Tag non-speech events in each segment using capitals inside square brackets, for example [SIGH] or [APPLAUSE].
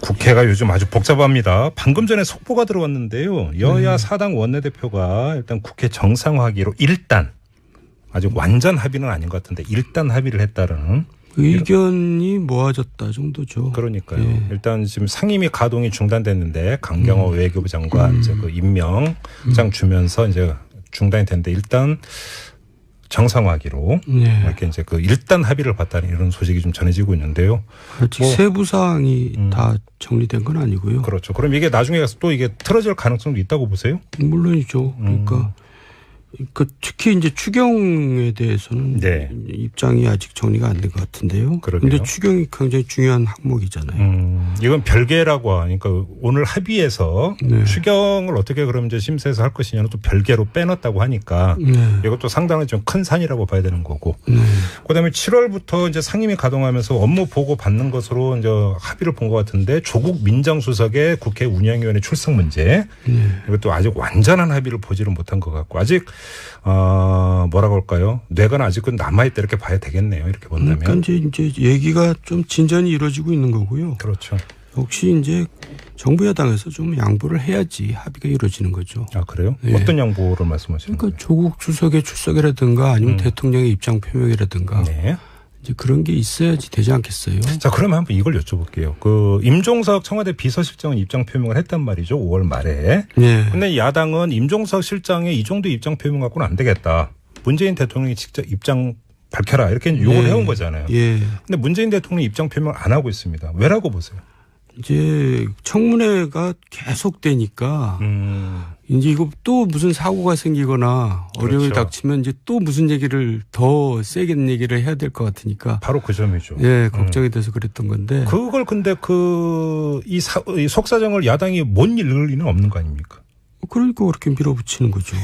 국회가 요즘 아주 복잡합니다. 방금 전에 속보가 들어왔는데요. 여야 사당 원내대표가 일단 국회 정상화기로 일단 아직 완전 합의는 아닌 것 같은데 일단 합의를 했다는 의견이 모아졌다 정도죠. 그러니까요. 예. 일단 지금 상임위 가동이 중단됐는데 강경호 외교부 장관 이제 그 임명장 주면서 이제 중단이 됐는데 일단 정상화기로 네. 이렇게 이제 그 일단 합의를 봤다는 이런 소식이 좀 전해지고 있는데요. 아직 뭐- 세부 사항이 음. 다 정리된 건 아니고요. 그렇죠. 그럼 이게 나중에 가서 또 이게 틀어질 가능성도 있다고 보세요? 물론이죠. 음. 그러니까 그 특히 이제 추경에 대해서는 네. 입장이 아직 정리가 안 된 것 같은데요. 근데 추경이 굉장히 중요한 항목이잖아요. 음, 이건 별개라고 하니까 오늘 합의해서 네. 추경을 어떻게 그럼 이제 심사해서 할 것이냐는 또 별개로 빼놨다고 하니까 네. 이것도 상당히 좀 큰 산이라고 봐야 되는 거고. 네. 그다음에 7월부터 이제 상임위 가동하면서 업무 보고 받는 것으로 이제 합의를 본 것 같은데 조국 민정수석의 국회 운영위원회 출석 문제 네. 이것도 아직 완전한 합의를 보지를 못한 것 같고 아직 어 뭐라고 할까요? 뇌가 아직은 남아있다 이렇게 봐야 되겠네요. 이렇게 본다면 그러니까 이제, 이제 얘기가 좀 진전이 이루어지고 있는 거고요. 그렇죠. 역시 이제 정부 여당에서 좀 양보를 해야지 합의가 이루어지는 거죠. 아 그래요? 예. 어떤 양보를 말씀하시는 그러니까 거예요? 조국 주석의 출석이라든가 아니면 음. 대통령의 입장 표명이라든가 네. 그런 게 있어야지 되지 않겠어요. 자, 그러면 한번 이걸 여쭤볼게요. 그 임종석 청와대 비서실장은 입장 표명을 했단 말이죠. 5월 말에. 네. 근데 야당은 임종석 실장의 이 정도 입장 표명 갖고는 안 되겠다. 문재인 대통령이 직접 입장 밝혀라. 이렇게 요구를 예. 해온 거잖아요. 예. 근데 문재인 대통령이 입장 표명을 안 하고 있습니다. 왜라고 보세요? 이제 청문회가 계속되니까 음. 이제 이거 또 무슨 사고가 생기거나 어려움이 그렇죠. 닥치면 이제 또 무슨 얘기를 더 세게 얘기를 해야 될 것 같으니까 바로 그 점이죠. 예 걱정이 돼서 그랬던 건데 그걸 근데 그, 이, 사, 이 속사정을 야당이 못 읽을 리는 없는 거 아닙니까? 그러니까 그렇게 밀어붙이는 거죠.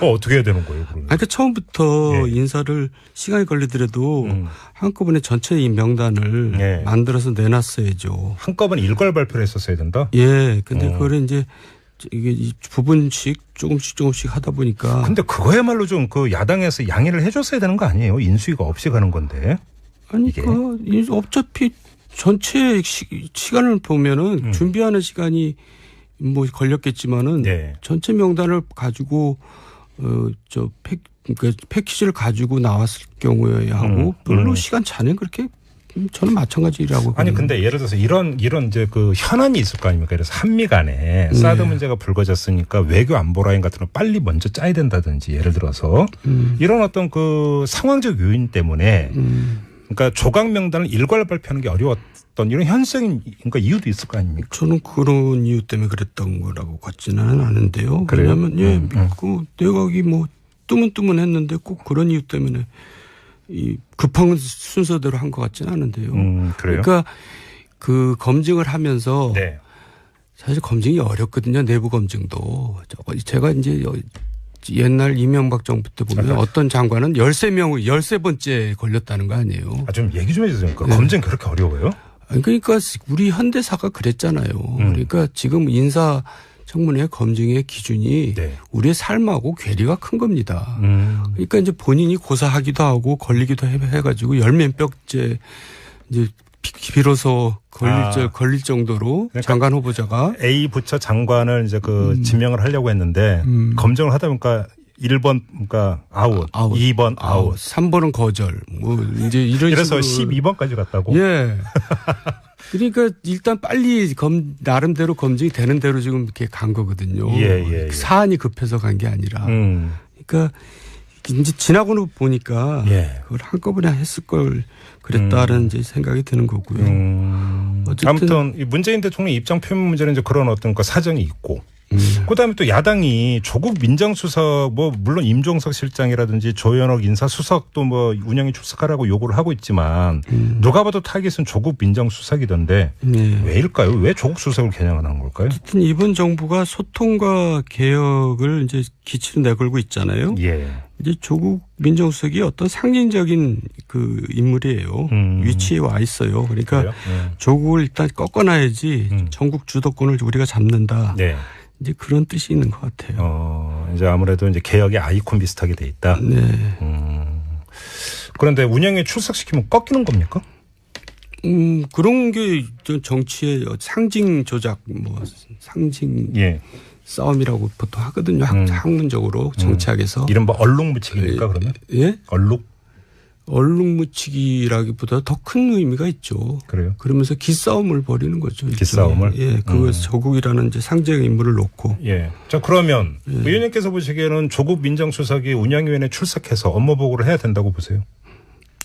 어, 어떻게 해야 되는 거예요, 그러면? 아니, 그러니까 처음부터 예. 인사를 시간이 걸리더라도 음. 한꺼번에 전체 이 명단을 예. 만들어서 내놨어야죠. 한꺼번에 일괄 발표를 했었어야 된다? 예. 근데 어. 그거를 이제 이게 이 부분씩 조금씩 조금씩 하다 보니까 근데 그거야말로 좀 그 야당에서 양해를 해줬어야 되는 거 아니에요? 인수위가 없이 가는 건데. 아니 이게? 그 이- 어차피 전체 시, 시간을 보면은 음. 준비하는 시간이 뭐 걸렸겠지만은 네. 전체 명단을 가지고 어저 팩, 그러니까 패키지를 가지고 나왔을 경우에 하고 음, 별로 음. 시간 차는 그렇게 저는 마찬가지라고 아니. 근데 예를 들어서 이런 이런 이제 그 현안이 있을 거 아닙니까? 그래서 한미 간에 사드 네. 문제가 불거졌으니까 외교 안보 라인 같은 거 빨리 먼저 짜야 된다든지 예를 들어서 음, 이런 어떤 그 상황적 요인 때문에 음, 그러니까 조각 명단을 일괄 발표하는 게 어려웠던 이런 현실적인 그러니까 이유도 있을 거 아닙니까? 저는 그런 이유 때문에 그랬던 거라고 같지는 않은데요. 그래요? 왜냐하면 예, 음, 음. 그 내각이 뭐 뜨문뜨문했는데 꼭 그런 이유 때문에 이 급한 순서대로 한 것 같지는 않은데요. 음 그래요? 그러니까 그 검증을 하면서 네. 사실 검증이 어렵거든요. 내부 검증도. 제가 이제 여- 옛날 이명박 정부 때 보면 아까- 어떤 장관은 13명, 13번째 걸렸다는 거 아니에요. 아 좀 얘기 좀 해주세요. 그 네. 검증 그렇게 어려워요? 아니, 그러니까 우리 현대사가 그랬잖아요. 음. 그러니까 지금 인사 청문회 검증의 기준이 네. 우리의 삶하고 괴리가 큰 겁니다. 음. 그러니까 이제 본인이 고사하기도 하고 걸리기도 해- 해가지고 열몇 벽째 이제 비- 비로소 걸릴, 아. 저- 걸릴 정도로 그러니까 장관 후보자가 A 부처 장관을 이제 그 음. 지명을 하려고 했는데 음. 검증을 하다 보니까 1번 그러니까 아웃, 아웃. 2번 아웃. 3번은 거절. 뭐 이제 이런 이래서 식으로 12번까지 갔다고. 예. 그러니까 일단 빨리 검 나름대로 검증이 되는 대로 지금 이렇게 간 거거든요. 예, 예, 예. 사안이 급해서 간 게 아니라. 음. 그러니까 이제 지나고는 보니까 예. 그걸 한꺼번에 했을 걸 그랬다는 이제 생각이 드는 거고요. 음. 어쨌든- 아무튼 이 문재인 대통령 입장 표명 문제는 이제 그런 어떤 그 사정이 있고 음. 그다음에 또 야당이 조국 민정수석 뭐 물론 임종석 실장이라든지 조현옥 인사수석도 뭐 운영에 출석하라고 요구를 하고 있지만 음. 누가 봐도 타깃은 조국 민정수석이던데 네. 왜일까요? 왜 조국 수석을 겨냥하는 걸까요? 하여튼 이번 정부가 소통과 개혁을 이제 기치로 내걸고 있잖아요. 예. 이제 조국 민정수석이 어떤 상징적인 그 인물이에요. 음. 위치에 와 있어요. 그러니까? 예. 조국을 일단 꺾어놔야지 음. 전국 주도권을 우리가 잡는다. 네. 이제 그런 뜻이 있는 것 같아요. 어, 이제 아무래도 이제 개혁의 아이콘 비슷하게 돼 있다. 네. 음. 그런데 운영에 출석시키면 꺾이는 겁니까? 음, 그런 게저 정치의 상징 조작, 뭐, 상징 예. 싸움이라고 보통 하거든요. 학, 음. 학문적으로 정치학에서. 이른바 얼룩무치기입니까 그러면? 예? 얼룩 얼룩무치기라기보다 더 큰 의미가 있죠. 그래요. 그러면서 기싸움을 벌이는 거죠. 일종의. 기싸움을? 예, 그 음. 조국이라는 이제 상징 인물을 놓고. 예. 자 그러면 예. 의원님께서 보시기에는 조국 민정수석이 운영위원회 출석해서 업무 보고를 해야 된다고 보세요.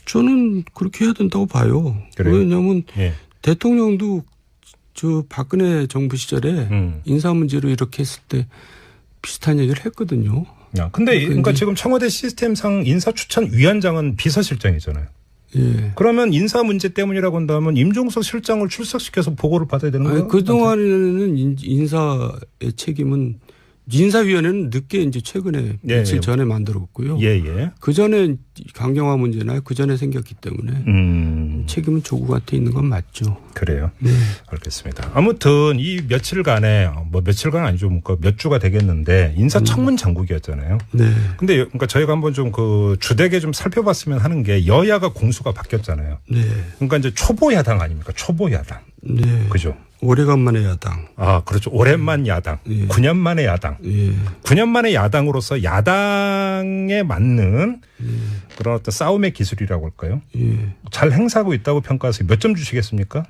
저는 그렇게 해야 된다고 봐요. 그래요? 왜냐하면 예. 대통령도 저 박근혜 정부 시절에 음. 인사 문제로 이렇게 했을 때 비슷한 얘기를 했거든요. 야, 근데 그 그러니까 지금 청와대 시스템상 인사 추천 위원장은 비서실장이잖아요. 예. 그러면 인사 문제 때문이라고 한다면 임종석 실장을 출석시켜서 보고를 받아야 되는 거예요? 그동안에는 인- 인사의 책임은 인사위원회는 늦게 이제 최근에 예, 며칠 예. 전에 만들었고요. 예, 예. 그 전에 강경화 문제나 그 전에 생겼기 때문에 음, 책임은 조국한테 있는 건 맞죠. 그래요. 네. 알겠습니다. 아무튼 이 며칠간에 뭐 며칠간 아니죠. 뭐몇 주가 되겠는데 인사 청문 장국이었잖아요. 네. 근데 그러니까 저희가 한번 좀 그 주되게 좀 살펴봤으면 하는 게 여야가 공수가 바뀌었잖아요. 네. 그러니까 이제 초보 야당 아닙니까? 초보 야당. 네. 그죠? 오래간만에 야당. 아, 그렇죠. 오랜만 야당. 예. 9년 만에 야당. 예. 9년 만에 야당으로서 야당에 맞는 그런 어떤 싸움의 기술이라고 할까요? 예. 잘 행사하고 있다고 평가하세요. 몇 점 주시겠습니까?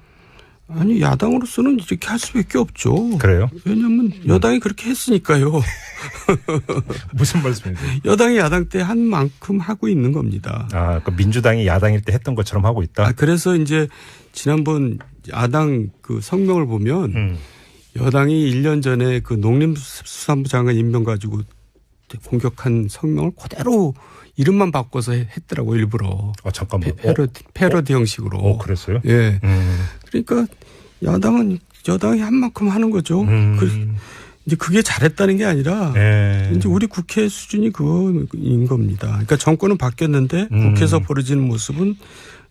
아니 야당으로서는 이렇게 할 수밖에 없죠. 그래요? 왜냐하면 여당이 그렇게 했으니까요. [LAUGHS] 무슨 말씀이세요? 여당이 야당 때 한 만큼 하고 있는 겁니다. 아, 그 민주당이 야당일 때 했던 것처럼 하고 있다. 아, 그래서 이제 지난번 야당 그 성명을 보면 음. 여당이 1년 전에 그 농림수산부 장관 임명 가지고 공격한 성명을 그대로 이름만 바꿔서 해- 했더라고 일부러 아, 잠깐만. 패, 로디 패러디 형식으로. 어, 어, 그랬어요? 예. 음. 그러니까 야당은 여당이 한 만큼 하는 거죠. 음. 그, 이제 그게 잘했다는 게 아니라 네. 이제 우리 국회 수준이 그거인 겁니다. 그러니까 정권은 바뀌었는데 음. 국회에서 벌어지는 모습은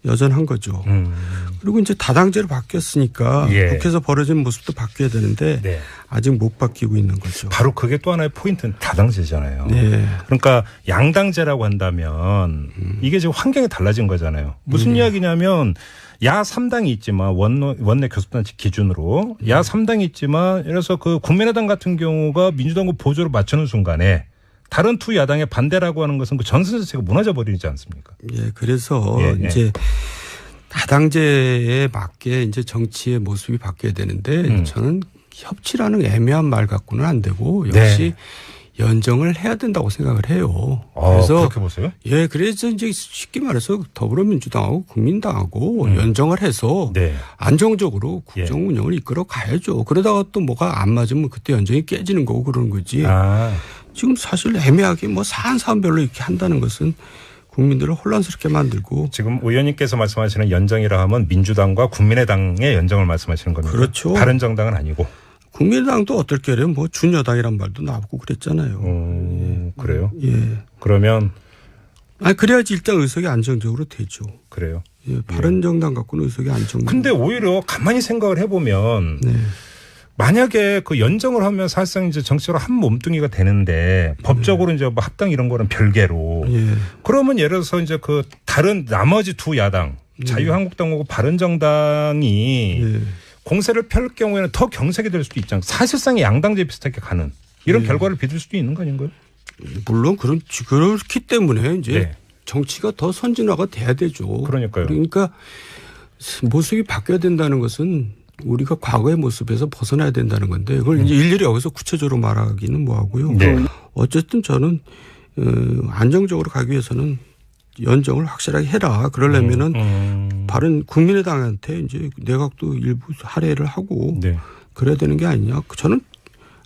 여전한 거죠. 음. 그리고 이제 다당제로 바뀌었으니까 예. 국회에서 벌어지는 모습도 바뀌어야 되는데 네. 아직 못 바뀌고 있는 거죠. 바로 그게 또 하나의 포인트는 다당제잖아요. 네. 그러니까 양당제라고 한다면 음. 이게 지금 환경이 달라진 거잖아요. 무슨 이야기냐면 야 3당이 있지만 원내, 원내 교섭단체 기준으로 야 3당이 있지만 예를 들어서 그 국민의당 같은 경우가 민주당과 보조를 맞추는 순간에 다른 두 야당의 반대라고 하는 것은 그 전선 자체가 무너져 버리지 않습니까? 예, 그래서 예, 예. 이제 다당제에 맞게 이제 정치의 모습이 바뀌어야 되는데 음. 저는 협치라는 애매한 말 갖고는 안 되고 역시 연정을 해야 된다고 생각을 해요. 네. 아, 그래서 그렇게 보세요? 예, 그래서 이제 쉽게 말해서 더불어민주당하고 국민당하고 연정을 해서 음. 네. 안정적으로 예. 국정 운영을 이끌어 가야죠. 그러다가 또 뭐가 안 맞으면 그때 연정이 깨지는 거고 그러는 거지. 아, 지금 사실 애매하게 뭐 사안 사안별로 이렇게 한다는 것은 국민들을 혼란스럽게 만들고 지금 의원님께서 말씀하시는 연정이라 하면 민주당과 국민의당의 연정을 말씀하시는 겁니다. 그렇죠. 다른 정당은 아니고. 국민의당도 어떨 게래 뭐 준여당이란 말도 나오고 그랬잖아요. 음, 그래요? 예. 그러면 아 그래야지 일단 의석이 안정적으로 되죠. 그래요. 예. 바른 정당 갖고는 의석이 안정. 근데 오히려 가만히 생각을 해보면 네. 만약에 그 연정을 하면 사실상 이제 정치적으로 한 몸뚱이가 되는데 법적으로 이제 뭐 합당 이런 거는 별개로 예. 그러면 예를 들어서 이제 그 다른 나머지 두 야당 자유한국당하고 바른정당이 예. 공세를 펼 경우에는 더 경색이 될 수도 있잖아요. 사실상의 양당제 비슷하게 가는 이런 결과를 빚을 수도 있는 거 아닌가요? 물론 그런 그렇기 때문에 이제 네. 정치가 더 선진화가 돼야 되죠. 그러니까요. 그러니까 모습이 바뀌어야 된다는 것은 우리가 과거의 모습에서 벗어나야 된다는 건데 그걸 이제 일일이 여기서 구체적으로 말하기는 뭐하고요. 음. 네. 어쨌든 저는 어, 안정적으로 가기 위해서는 연정을 확실하게 해라. 그러려면은 음, 바른 국민의당한테 이제 내각도 일부 할애를 하고 네. 그래야 되는 게 아니냐. 저는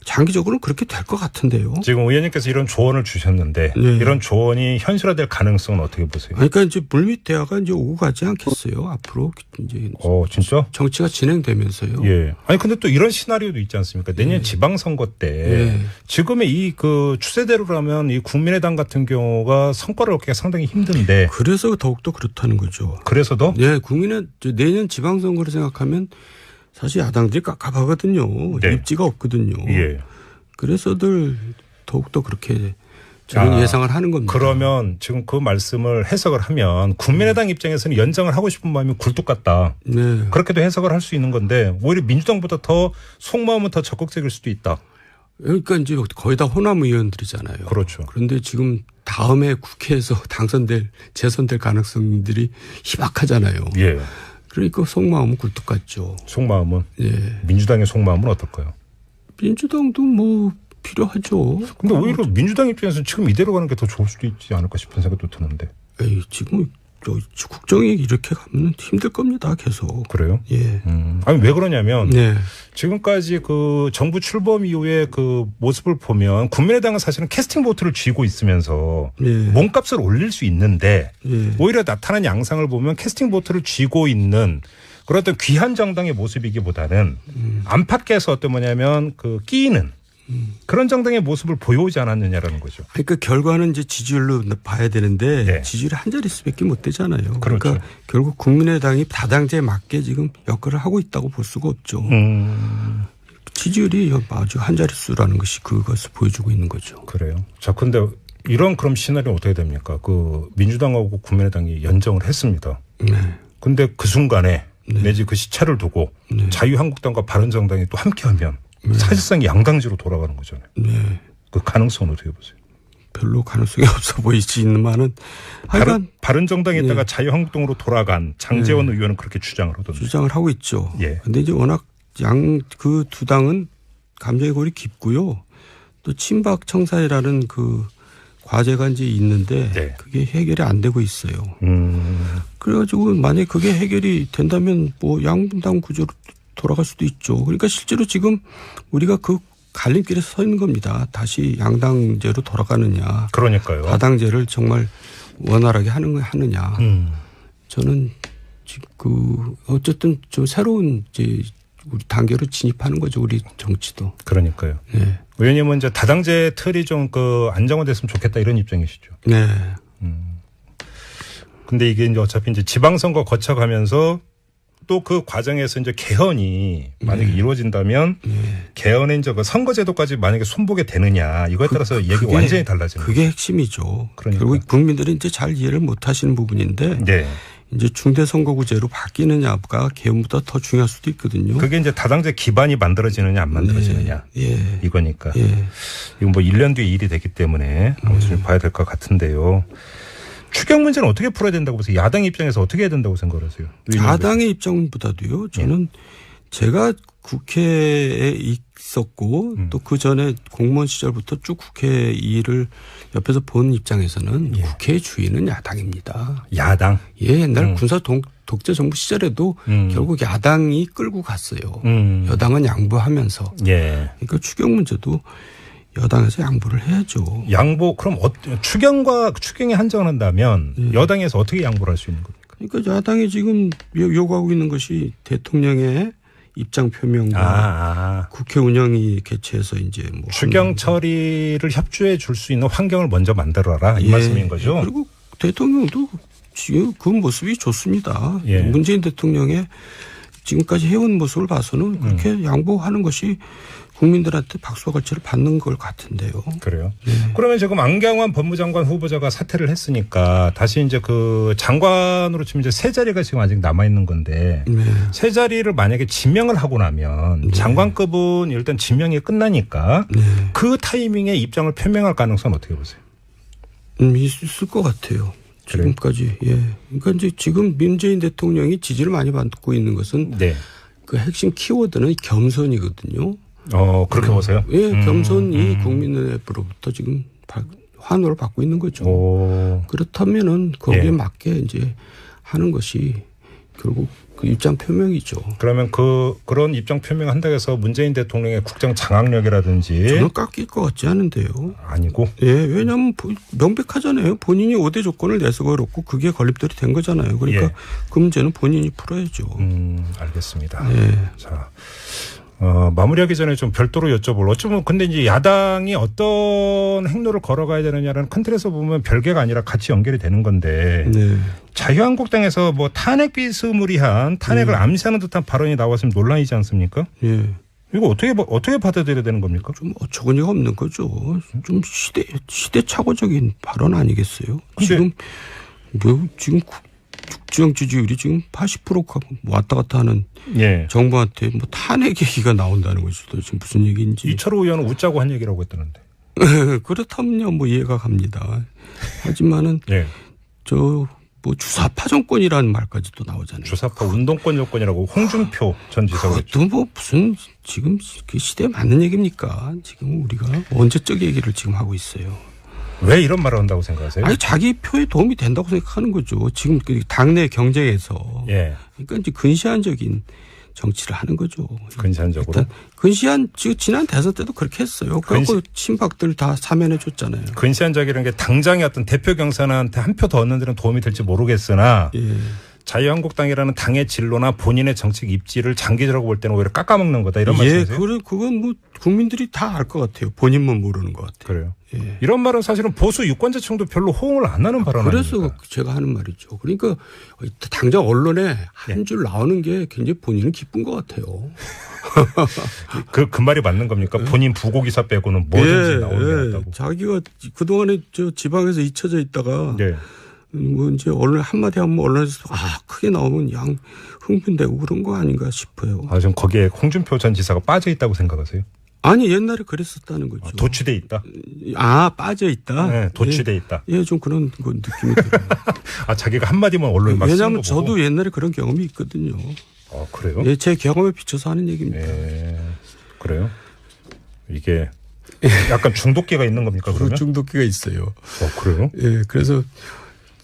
장기적으로는 그렇게 될 것 같은데요. 지금 의원님께서 이런 조언을 주셨는데 네. 이런 조언이 현실화될 가능성은 어떻게 보세요? 그러니까 이제 물밑 대화가 이제 오고 가지 않겠어요. 앞으로 이제 어, 진짜? 정치가 진행되면서요. 예. 아니 근데 또 이런 시나리오도 있지 않습니까? 내년 지방선거 때 예. 지금의 이 그 추세대로라면 이 국민의당 같은 경우가 성과를 얻기가 상당히 힘든데 그래서 더욱더 그렇다는 거죠. 그래서도 네, 국민의 저 내년 지방선거를 생각하면 사실 야당들이 깝깝하거든요. 네. 입지가 없거든요. 예. 그래서들 더욱더 그렇게 저는 아, 예상을 하는 겁니다. 그러면 지금 그 말씀을 해석을 하면 국민의당 입장에서는 연장을 하고 싶은 마음이 굴뚝 같다. 네. 그렇게도 해석을 할 수 있는 건데 오히려 민주당보다 더 속마음은 더 적극적일 수도 있다. 그러니까 이제 거의 다 호남 의원들이잖아요. 그렇죠. 그런데 지금 다음에 국회에서 [LAUGHS] 당선될 재선될 가능성들이 희박하잖아요. 예. 그러니까 속마음은 굴뚝 같죠. 속마음은 예. 민주당의 속마음은 어떨까요? 민주당도 뭐 필요하죠. 근데 오히려 민주당 입장에서는 지금 이대로 가는 게 더 좋을 수도 있지 않을까 싶은 생각도 드는데 에이, 지금 저 국정이 이렇게 가면 힘들 겁니다. 계속. 그래요? 예. 음. 아니 왜 그러냐면 네. 지금까지 그 정부 출범 이후에 그 모습을 보면 국민의당은 사실은 캐스팅 보트를 쥐고 있으면서 예. 몸값을 올릴 수 있는데 예. 오히려 나타난 양상을 보면 캐스팅 보트를 쥐고 있는 그런 어떤 귀한 정당의 모습이기보다는 음. 안팎에서 어떤 뭐냐면 그 끼이는 그런 정당의 모습을 보여오지 않았느냐라는 거죠. 그러니까 결과는 이제 지지율로 봐야 되는데 네. 지지율이 한 자릿수밖에 못 되잖아요. 그렇죠. 그러니까 결국 국민의당이 다당제에 맞게 지금 역할을 하고 있다고 볼 수가 없죠. 음, 지지율이 아주 한 자릿수라는 것이 그것을 보여주고 있는 거죠. 그래요. 자, 근데 이런 그럼 시나리오 어떻게 됩니까? 그 민주당하고 국민의당이 연정을 했습니다. 네. 근데 그 순간에 내지 그 시차를 두고 네. 자유한국당과 바른정당이 또 함께하면 사실상 양당제로 돌아가는 거잖아요. 네. 그 가능성은 어떻게 보세요? 별로 가능성이 [LAUGHS] 없어 보이지만은 바른, 하여간 바른 정당에다가 자유한국당으로 돌아간 장재원 의원은 그렇게 주장을 하던데. 주장을 하고 있죠. 예. 근데 이제 워낙 양 그 두 당은 감정의 골이 깊고요. 또 친박 청사회라는 그 과제가 이제 있는데 네. 그게 해결이 안 되고 있어요. 음, 그래가지고 만약 에 그게 해결이 된다면 뭐 양분당 구조로 돌아갈 수도 있죠. 그러니까 실제로 지금 우리가 그 갈림길에 서 있는 겁니다. 다시 양당제로 돌아가느냐, 그러니까요. 다당제를 정말 원활하게 하는 거 하느냐. 음, 저는 지금 그 어쨌든 좀 새로운 이제 우리 단계로 진입하는 거죠. 우리 정치도. 그러니까요. 네. 의원님은 이제 다당제 틀이 좀 그 안정화됐으면 좋겠다 이런 입장이시죠. 네. 근데 이게 이제 어차피 이제 지방선거 거쳐가면서 또 그 과정에서 이제 개헌이 만약에 이루어진다면 개헌의 이제 그 선거제도까지 만약에 손보게 되느냐 이거에 따라서 얘기가 그게- 완전히 달라지는 그게 핵심이죠. 그러니까. 결국 국민들이 이제 잘 이해를 못 하시는 부분인데. 네. 이제 중대선거구제로 바뀌느냐가 개헌보다 더 중요할 수도 있거든요. 그게 이제 다당제 기반이 만들어지느냐 안 만들어지느냐 예. 이거니까 예. 이건 뭐 1년 뒤에 일이 되기 때문에 아무튼 좀 봐야 될 것 같은데요. 추경 문제는 어떻게 풀어야 된다고 보세요? 야당 입장에서 어떻게 해야 된다고 생각을 하세요? 야당의 입장보다도요. 저는 제가 국회에 있었고 음. 또그 전에 공무원 시절부터 쭉 국회 일을 옆에서 본 입장에서는 예. 국회의 주인은 야당입니다. 야당. 예, 옛날 음. 군사 동, 독재 정부 시절에도 음. 결국 야당이 끌고 갔어요. 음. 여당은 양보하면서. 예. 그러니까 추경 문제도 여당에서 양보를 해야죠. 양보 그럼 어, 추경과 추경에 한정을 한다면 예. 여당에서 어떻게 양보를 할 수 있는 겁니까? 그러니까 야당이 지금 요- 요구하고 있는 것이 대통령의 입장 표명과 아, 아. 국회 운영위 개최해서 이제 뭐 추경 처리를 협조해 줄 수 있는 환경을 먼저 만들어라 이 예. 말씀인 거죠. 그리고 대통령도 지금 그 모습이 좋습니다. 예. 문재인 대통령의 지금까지 해온 모습을 봐서는 그렇게 음. 양보하는 것이 국민들한테 박수와 걸채를 받는 것 같은데요. 그래요. 예. 그러면 지금 안경환 법무장관 후보자가 사퇴를 했으니까 다시 이제 그 장관으로 치면 이제 세 자리가 지금 아직 남아 있는 건데 네. 세 자리를 만약에 지명을 하고 나면 장관급은 일단 지명이 끝나니까 네. 그 타이밍에 입장을 표명할 가능성은 어떻게 보세요? 음, 있을 것 같아요. 지금까지 예. 그러니까 이제 지금 문재인 대통령이 지지를 많이 받고 있는 것은 네. 그 핵심 키워드는 겸손이거든요. 어 그렇게 보세요. 예, 음, 겸손이 음. 국민으로부터 지금 바- 환호를 받고 있는 거죠. 오. 그렇다면은 거기에 예. 맞게 이제 하는 것이 결국 그 입장 표명이죠. 그러면 그 그런 입장 표명 한다고 해서 문재인 대통령의 국정 장악력이라든지 저는 깎일 것 같지 않은데요. 아니고 예, 왜냐하면 보- 명백하잖아요. 본인이 5대 조건을 내서 걸었고 그게 걸림돌이 된 거잖아요. 그러니까 예. 그 문제는 본인이 풀어야죠. 음 알겠습니다. 예. 자. 어, 마무리하기 전에 좀 별도로 여쭤볼. 어쩌면 근데 이제 야당이 어떤 행로를 걸어가야 되느냐라는 큰 틀에서 보면 별개가 아니라 같이 연결이 되는 건데 네. 자유한국당에서 뭐 탄핵 비스무리한 탄핵을 음. 암시하는 듯한 발언이 나왔으면 논란이지 않습니까? 예. 이거 어떻게 봐- 어떻게 받아들여야 되는 겁니까? 좀 어처구니가 없는 거죠. 좀 시대 시대착오적인 발언 아니겠어요? 지금 뭐 지금 국- 국정 지지율이 지금 80% 가- 왔다 갔다 하는 예. 정부한테 뭐 탄핵 얘기가 나온다는 거죠. 도대체 무슨 얘기인지. 이철호 의원은 웃자고 한 얘기라고 했다는데. [LAUGHS] 그렇다면요, 뭐 이해가 갑니다. 하지만은 [LAUGHS] 예. 저뭐 주사파 정권이라는 말까지 또 나오잖아요. 주사파 운동권 여권이라고 홍준표 전 지사가. 그것도 뭐 무슨 지금 그 시대에 맞는 얘기입니까? 지금 우리가 언제적 얘기를 지금 하고 있어요. 왜 이런 말을 한다고 생각하세요? 아니 자기 표에 도움이 된다고 생각하는 거죠. 지금 그 당내 경쟁에서 예. 그러니까 이제 근시안적인 정치를 하는 거죠. 근시안적으로. 근시안 지- 지난 대선 때도 그렇게 했어요. 근시- 친박들 다 사면해 줬잖아요. 근시안적이라는 게 당장의 어떤 대표 경선한테 한 표 더 얻는 데는 도움이 될지 모르겠으나 예. 자유한국당이라는 당의 진로나 본인의 정책 입지를 장기적으로 볼 때는 오히려 깎아먹는 거다 이런 예, 말씀이세요? 그래 그건 뭐 국민들이 다 알 것 같아요. 본인만 모르는 것 같아요. 그래요. 예. 이런 말은 사실은 보수 유권자층도 별로 호응을 안 하는 발언 그래서 아닙니까? 제가 하는 말이죠. 그러니까 당장 언론에 한 예. 줄 나오는 게 굉장히 본인은 기쁜 것 같아요. [LAUGHS] 그, 그 말이 맞는 겁니까? 본인 부고기사 빼고는 뭐든지 나오게 했다고. 예. 자기가 그동안에 저 지방에서 잊혀져 있다가 네. 뭐 이제 언론 한마디 하면 언론에서 아 크게 나오면 양 흥분되고 그런 거 아닌가 싶어요. 아, 좀 거기에 홍준표 전 지사가 빠져 있다고 생각하세요? 아니 옛날에 그랬었다는 거죠. 아, 도취돼 있다. 아 빠져 있다. 네, 도취돼 있다. 예, 좀 그런 그 느낌이 들어요. [LAUGHS] 아, 자기가 한 마디만 언론에 막 왜냐하면. 저도 옛날에 그런 경험이 있거든요. 아, 그래요? 예, 제 경험에 비춰서 하는 얘기입니다. 예. 그래요? 이게 약간 중독기가 있는 겁니까, 그러면? 중독기가 있어요. 어, 그래요? 예, 그래서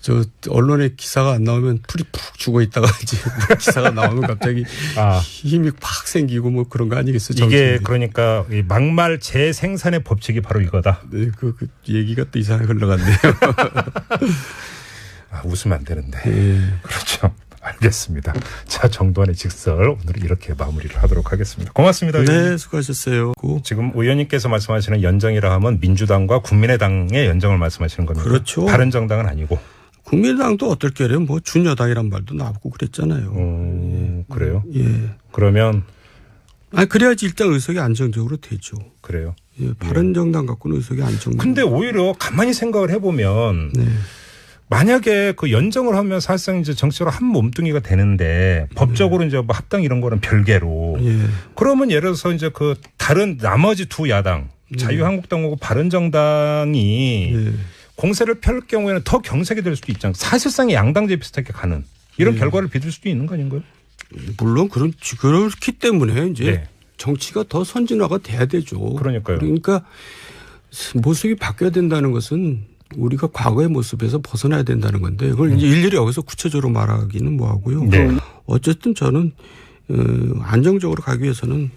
저 언론에 기사가 안 나오면 풀이 푹 죽어 있다가 [LAUGHS] 이제 기사가 나오면 갑자기 아. 힘이 팍 생기고 뭐 그런 거 아니겠어요? 이게. 그러니까 이 막말 재생산의 법칙이 바로 이거다. 네, 그, 그 얘기가 또 이상하게 흘러갔네요. [LAUGHS] 아, 웃으면 안 되는데. 예. 그렇죠. 알겠습니다. 자, 정도환의 직설 오늘 이렇게 마무리를 하도록 하겠습니다. 고맙습니다. 의원님. 네, 수고하셨어요. 고. 지금 의원님께서 말씀하시는 연정이라 하면 민주당과 국민의당의 연정을 말씀하시는 겁니다. 그렇죠. 다른 정당은 아니고. 국민의당도 어떨 게래 뭐 준여당이란 말도 나오고 그랬잖아요. 음, 그래요? 예. 그러면 아 그래야지 일단 의석이 안정적으로 되죠. 그래요. 예, 바른 정당 갖고는 의석이 안정. 근데 오히려 가만히 생각을 해보면 네. 만약에 그 연정을 하면 사실상 이제 정치적으로 한 몸뚱이가 되는데 법적으로 이제 뭐 합당 이런 거는 별개로 예. 그러면 예를 들어서 이제 그 다른 나머지 두 야당 자유한국당하고 바른정당이 예. 공세를 펼 경우에는 더 경색이 될 수도 있잖아요. 사실상 양당제 비슷하게 가는 이런 결과를 빚을 수도 있는 거 아닌가요? 물론 그런 그렇기 때문에 이제 네. 정치가 더 선진화가 돼야 되죠. 그러니까요. 그러니까 모습이 바뀌어야 된다는 것은 우리가 과거의 모습에서 벗어나야 된다는 건데 그걸 이제 일일이 여기서 구체적으로 말하기는 뭐하고요. 음. 네. 어쨌든 저는 어, 안정적으로 가기 위해서는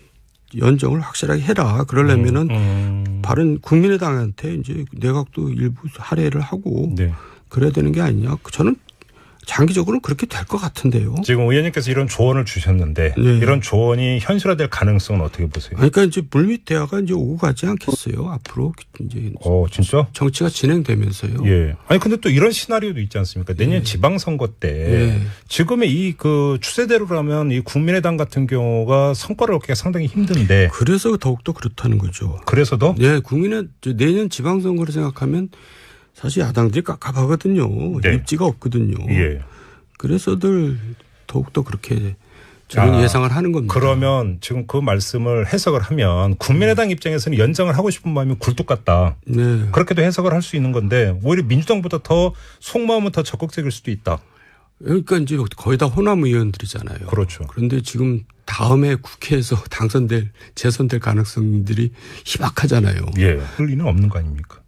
연정을 확실하게 해라. 그러려면은 음, 바른 국민의당한테 이제 내각도 일부 할애를 하고 네. 그래야 되는 게 아니냐. 저는 장기적으로는 그렇게 될 것 같은데요. 지금 의원님께서 이런 조언을 주셨는데 네. 이런 조언이 현실화될 가능성은 어떻게 보세요? 그러니까 이제 물밑 대화가 이제 오고 가지 않겠어요. 앞으로 이제 어 진짜? 정치가 진행되면서요. 예. 아니 근데 또 이런 시나리오도 있지 않습니까? 내년 지방선거 때 예. 지금의 이 그 추세대로라면 이 국민의당 같은 경우가 성과를 얻기가 상당히 힘든데 그래서 더욱더 그렇다는 거죠. 그래서도 네, 국민의 저 내년 지방선거를 생각하면 사실 야당들이 깝깝하거든요. 네. 입지가 없거든요. 예. 그래서들 더욱더 그렇게 저는 아, 예상을 하는 겁니다. 그러면 지금 그 말씀을 해석을 하면 국민의당 입장에서는 연장을 하고 싶은 마음이 굴뚝 같다. 네. 그렇게도 해석을 할 수 있는 건데 오히려 민주당보다 더 속마음은 더 적극적일 수도 있다. 그러니까 이제 거의 다 호남 의원들이잖아요. 그렇죠. 그런데 지금 다음에 국회에서 [LAUGHS] 당선될 재선될 가능성들이 희박하잖아요. 예. 그럴 리는 없는 거 아닙니까?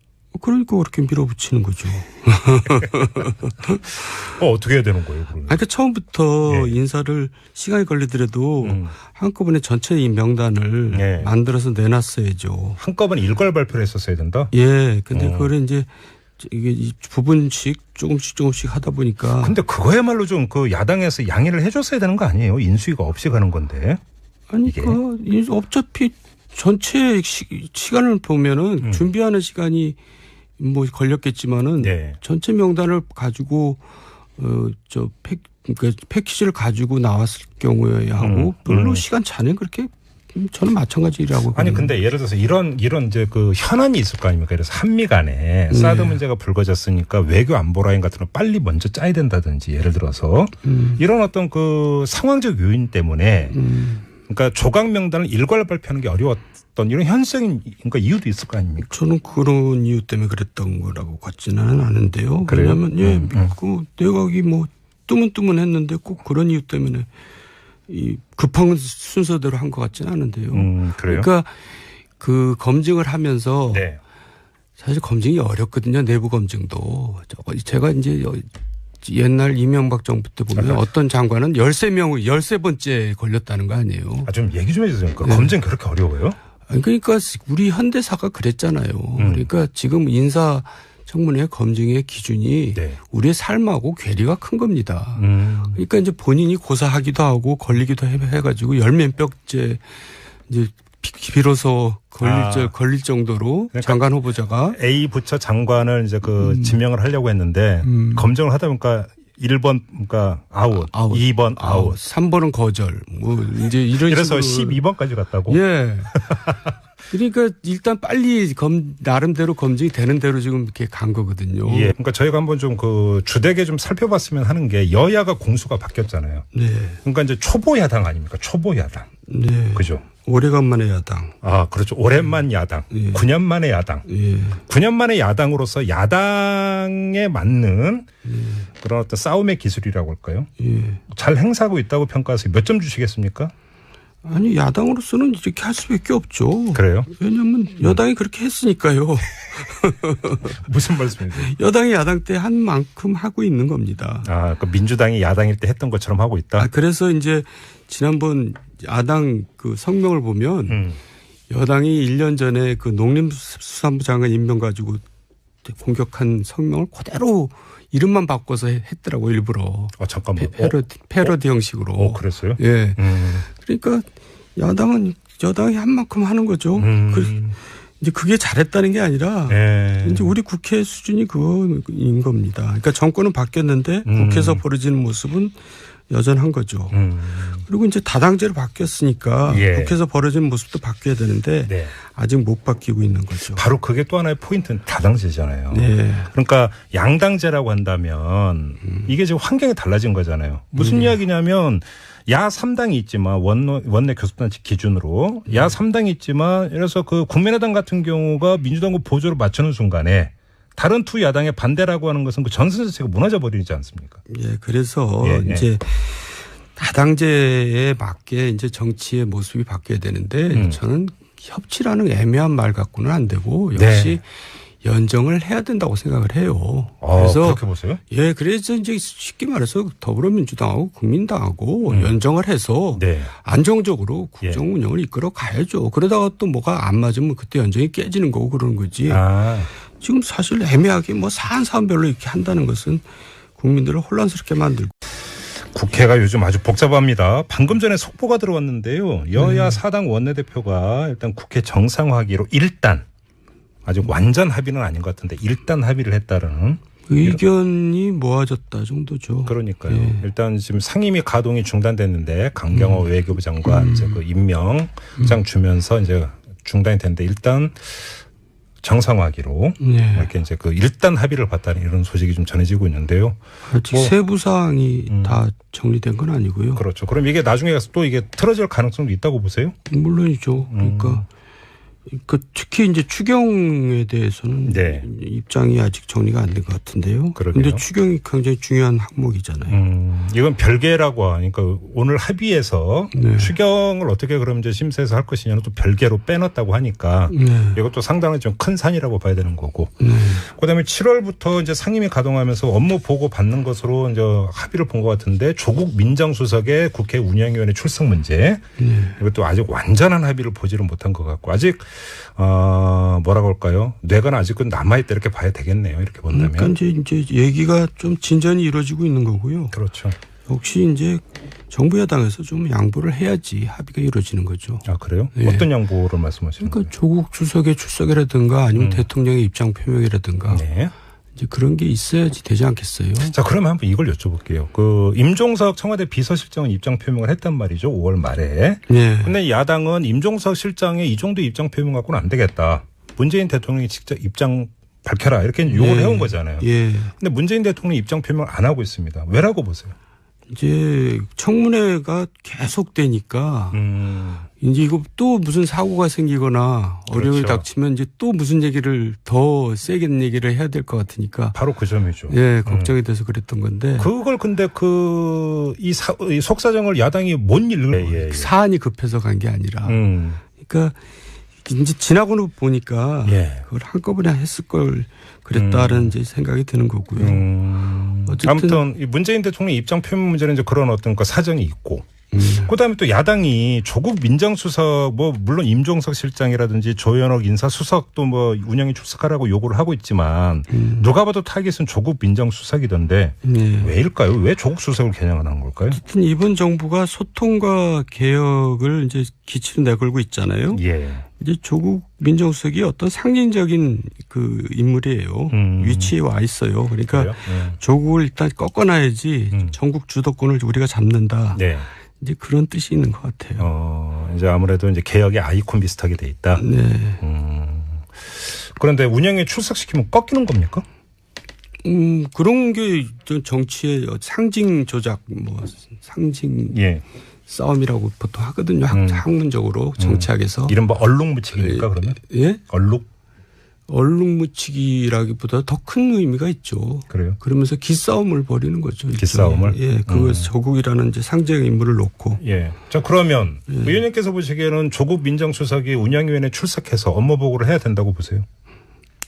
그러니까 그렇게 밀어붙이는 거죠. [LAUGHS] 어, 어떻게 해야 되는 거예요, 그러면? 그러니까 처음부터 예. 인사를 시간이 걸리더라도 음. 한꺼번에 전체 이 명단을 예. 만들어서 내놨어야죠. 한꺼번에 일괄 발표를 했었어야 된다? 예. 근데 어. 그거를 이제 이게 이 부분씩 조금씩 조금씩 하다 보니까 근데 그거야말로 좀 그 야당에서 양해를 해줬어야 되는 거 아니에요? 인수위가 없이 가는 건데. 아니? 그 이- 어차피 전체 시, 시간을 보면은 음. 준비하는 시간이 뭐 걸렸겠지만은 네. 전체 명단을 가지고 어저 팩, 그러니까 패키지를 가지고 나왔을 경우에 하고 음, 별로 음. 시간 차는 그렇게 음, 저는 마찬가지라고. 아니 근데 예를 들어서 이런 이런 이제 그 현안이 있을 거 아닙니까? 그래서 한미 간에 사드 네. 문제가 불거졌으니까 외교 안보 라인 같은 거 빨리 먼저 짜야 된다든지 예를 들어서 음. 이런 어떤 그 상황적 요인 때문에 음, 그러니까 조각 명단을 일괄 발표하는 게 어려웠던 이런 현실적인 그러니까 이유도 있을 거 아닙니까? 저는 그런 이유 때문에 그랬던 거라고 같지는 않은데요. 그래요? 왜냐하면 예, 음, 음. 그 내각이 뭐 뜨문뜨문했는데 꼭 그런 이유 때문에 이 급한 순서대로 한 것 같지는 않은데요. 음 그래요? 그러니까 그 검증을 하면서 네. 사실 검증이 어렵거든요. 내부 검증도. 제가 이제 여- 옛날 이명박 정부 때 보면 아하. 어떤 장관은 13명, 13번째 걸렸다는 거 아니에요. 아 좀 얘기 좀 해주세요. 그 네. 검증 그렇게 어려워요? 아니, 그러니까 우리 현대사가 그랬잖아요. 음. 그러니까 지금 인사 청문회 검증의 기준이 네. 우리의 삶하고 괴리가 큰 겁니다. 음. 그러니까 이제 본인이 고사하기도 하고 걸리기도 해- 해가지고 열몇 벽째 이제 비- 비로소 걸릴, 아. 저- 걸릴 정도로 그러니까 장관 후보자가 A 부처 장관을 이제 그 음. 지명을 하려고 했는데 음. 검증을 하다 보니까 1번 그러니까 아웃, 아웃. 2번 아우, 아웃. 3번은 거절. 뭐 이제 이런 이래서 식으로 12번까지 갔다고. 예. 그러니까 일단 빨리 검 나름대로 검증이 되는 대로 지금 이렇게 간 거거든요. 예. 그러니까 저희가 한번 좀 그 주되게 좀 살펴봤으면 하는 게 여야가 공수가 바뀌었잖아요. 네. 그러니까 이제 초보 야당 아닙니까? 초보 야당. 네. 그죠? 오래간만에 야당. 아, 그렇죠. 오랜만 야당. 예. 9년 만에 야당. 예. 9년 만에 야당으로서 야당에 맞는 그런 어떤 싸움의 기술이라고 할까요? 예. 잘 행사하고 있다고 평가하세요. 몇점 주시겠습니까? 아니 야당으로서는 이렇게 할 수밖에 없죠. 그래요? 왜냐하면 여당이 그렇게 했으니까요. [LAUGHS] 무슨 말씀이세요? 여당이 야당 때 한 만큼 하고 있는 겁니다. 아, 그 민주당이 야당일 때 했던 것처럼 하고 있다. 아, 그래서 이제 지난번 야당 그 성명을 보면 음. 여당이 1년 전에 그 농림수산부 장관 임명 가지고 공격한 성명을 그대로 이름만 바꿔서 해- 했더라고 일부러 어, 잠깐만. 패, 패러디, 패러디 형식으로. 어, 어, 그랬어요? 예. 음. 그러니까 야당은 여당이 한 만큼 하는 거죠. 음. 그, 이제 그게 잘했다는 게 아니라 예. 이제 우리 국회 수준이 그거인 겁니다. 그러니까 정권은 바뀌었는데 음. 국회에서 벌어지는 모습은 여전한 거죠. 음. 그리고 이제 다당제로 바뀌었으니까 예. 국회에서 벌어지는 모습도 바뀌어야 되는데 네. 아직 못 바뀌고 있는 거죠. 바로 그게 또 하나의 포인트는 다당제잖아요. 네. 그러니까 양당제라고 한다면 음. 이게 지금 환경이 달라진 거잖아요. 무슨 이야기냐면 야 3당이 있지만 원내, 원내 교섭단체 기준으로 야 3당이 있지만 그래서 그 국민의당 같은 경우가 민주당과 보조를 맞추는 순간에 다른 투 야당의 반대라고 하는 것은 그 전선 자체가 무너져 버리지 않습니까? 예, 그래서 예, 예. 이제 다당제에 맞게 이제 정치의 모습이 바뀌어야 되는데 음. 저는 협치라는 애매한 말 갖고는 안 되고 역시 연정을 해야 된다고 생각을 해요. 네. 아, 그래서 그렇게 보세요? 예, 그래서 이제 쉽게 말해서 더불어민주당하고 국민당하고 음. 연정을 해서 네. 안정적으로 예. 국정 운영을 이끌어 가야죠. 그러다가 또 뭐가 안 맞으면 그때 연정이 깨지는 거고 그러는 거지. 아, 지금 사실 애매하게 뭐 사안 사안별로 이렇게 한다는 것은 국민들을 혼란스럽게 만들고 국회가 요즘 아주 복잡합니다. 방금 전에 속보가 들어왔는데요. 여야 네. 사당 원내대표가 일단 국회 정상화기로 일단 아직 완전 합의는 아닌 것 같은데 일단 합의를 했다는 의견이 모아졌다 정도죠. 그러니까요. 예. 일단 지금 상임위 가동이 중단됐는데 강경호 음. 외교부 장관 이제 그 임명장 주면서 이제 중단이 됐는데 일단 정상화기로 네. 이렇게 이제 그 일단 합의를 봤다는 이런 소식이 좀 전해지고 있는데요. 아직 뭐- 세부 사항이 음. 다 정리된 건 아니고요. 그렇죠. 그럼 이게 나중에 가서 또 이게 틀어질 가능성도 있다고 보세요? 물론이죠. 그러니까 음. 그 특히 이제 추경에 대해서는 네. 입장이 아직 정리가 안 된 것 같은데요. 그런데 추경이 굉장히 중요한 항목이잖아요. 음, 이건 별개라고 하니까 오늘 합의해서 네. 추경을 어떻게 그럼 이제 심사해서 할 것이냐는 또 별개로 빼놨다고 하니까 네. 이것도 상당히 좀 큰 산이라고 봐야 되는 거고. 네. 그다음에 7월부터 이제 상임위 가동하면서 업무 보고 받는 것으로 이제 합의를 본 것 같은데 조국 민정수석의 국회 운영위원회 출석 문제 네. 이것도 아직 완전한 합의를 보지를 못한 것 같고 아직 어 뭐라고 할까요? 뇌가 아직은 남아있다 이렇게 봐야 되겠네요. 이렇게 본다면 그러니까 이제, 이제 얘기가 좀 진전이 이루어지고 있는 거고요. 그렇죠. 역시 이제 정부 여당에서 좀 양보를 해야지 합의가 이루어지는 거죠. 아 그래요? 예. 어떤 양보를 말씀하시는 그러니까 조국 주석의 출석이라든가 아니면 음. 대통령의 입장 표명이라든가 거예요? 네. 이제 그런 게 있어야지 되지 않겠어요? 자, 그러면 한번 이걸 여쭤볼게요. 그 임종석 청와대 비서실장은 입장 표명을 했단 말이죠. 5월 말에. 네. 근데 야당은 임종석 실장의 이 정도 입장 표명 갖고는 안 되겠다. 문재인 대통령이 직접 입장 밝혀라 이렇게 요구를 네. 해온 거잖아요. 예. 근데 문재인 대통령 입장 표명 안 하고 있습니다. 왜라고 보세요? 이제 청문회가 계속되니까 음, 이제 이거 또 무슨 사고가 생기거나 어려움이 그렇죠. 닥치면 이제 또 무슨 얘기를 더 세게 얘기를 해야 될 것 같으니까 바로 그 점이죠. 예 걱정이 돼서 그랬던 건데 그걸 근데 그, 이, 사, 이 속사정을 야당이 못 읽는 거예요. 사안이 급해서 간 게 아니라 음, 그러니까 이제 지나고는 보니까 예. 그걸 한꺼번에 했을 걸 그랬다는 이제 생각이 드는 거고요. 음. 어쨌든- 아무튼 이 문재인 대통령 입장 표명 문제는 이제 그런 어떤 그 사정이 있고 음. 그다음에 또 야당이 조국 민정수석 뭐 물론 임종석 실장이라든지 조현옥 인사수석도 뭐 운영에 출석하라고 요구를 하고 있지만 음. 누가 봐도 타깃은 조국 민정수석이던데 네. 왜일까요? 왜 조국 수석을 겨냥을 한 걸까요? 하여튼 이번 정부가 소통과 개혁을 이제 기치로 내걸고 있잖아요. 예. 이제 조국 민정수석이 어떤 상징적인 그 인물이에요. 음. 위치에 와 있어요. 그러니까? 예. 조국을 일단 꺾어놔야지 음. 전국 주도권을 우리가 잡는다. 네. 이제 그런 뜻이 있는 것 같아요. 어, 이제 아무래도 이제 개혁의 아이콘 비슷하게 돼 있다. 네. 음. 그런데 운영에 출석시키면 꺾이는 겁니까? 음, 그런 게 정치의 상징 조작, 뭐, 상징 예. 싸움이라고 보통 하거든요. 학, 음. 학문적으로 정치학에서. 이른바 얼룩무치기입니까 그러면? 예? 얼룩? 얼룩무치기라기보다 더 큰 의미가 있죠. 그래요? 그러면서 기싸움을 벌이는 거죠. 기싸움을? 예, 그 음. 조국이라는 이제 상징 인물을 놓고. 예. 자, 그러면 예. 의원님께서 보시기에는 조국 민정수석이 운영위원회에 출석해서 업무 보고를 해야 된다고 보세요.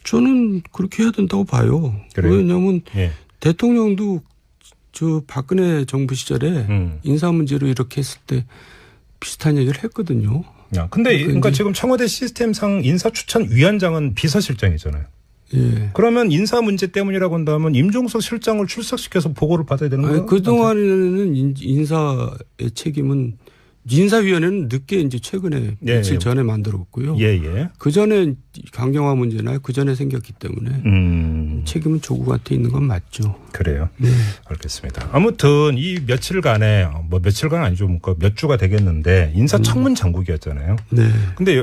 저는 그렇게 해야 된다고 봐요. 그래요? 왜냐하면 예. 대통령도 저 박근혜 정부 시절에 음. 인사 문제로 이렇게 했을 때 비슷한 얘기를 했거든요. 야, 근데 그러니까 그러니까 지금 청와대 시스템상 인사추천 위원장은 비서실장이잖아요. 예. 그러면 인사 문제 때문이라고 한다면 임종석 실장을 출석시켜서 보고를 받아야 되는 거예요? 그동안에는 인- 인사의 책임은 인사위원회는 늦게 이제 최근에 예, 며칠 예. 전에 만들었고요. 예, 예. 그 전에 강경화 문제나 그 전에 생겼기 때문에 음, 책임은 조국한테 있는 건 맞죠. 그래요. 네. 알겠습니다. 아무튼 이 며칠간에 뭐 며칠간 아니죠. 뭐몇 주가 되겠는데 인사청문 장국이었잖아요. 네. 근데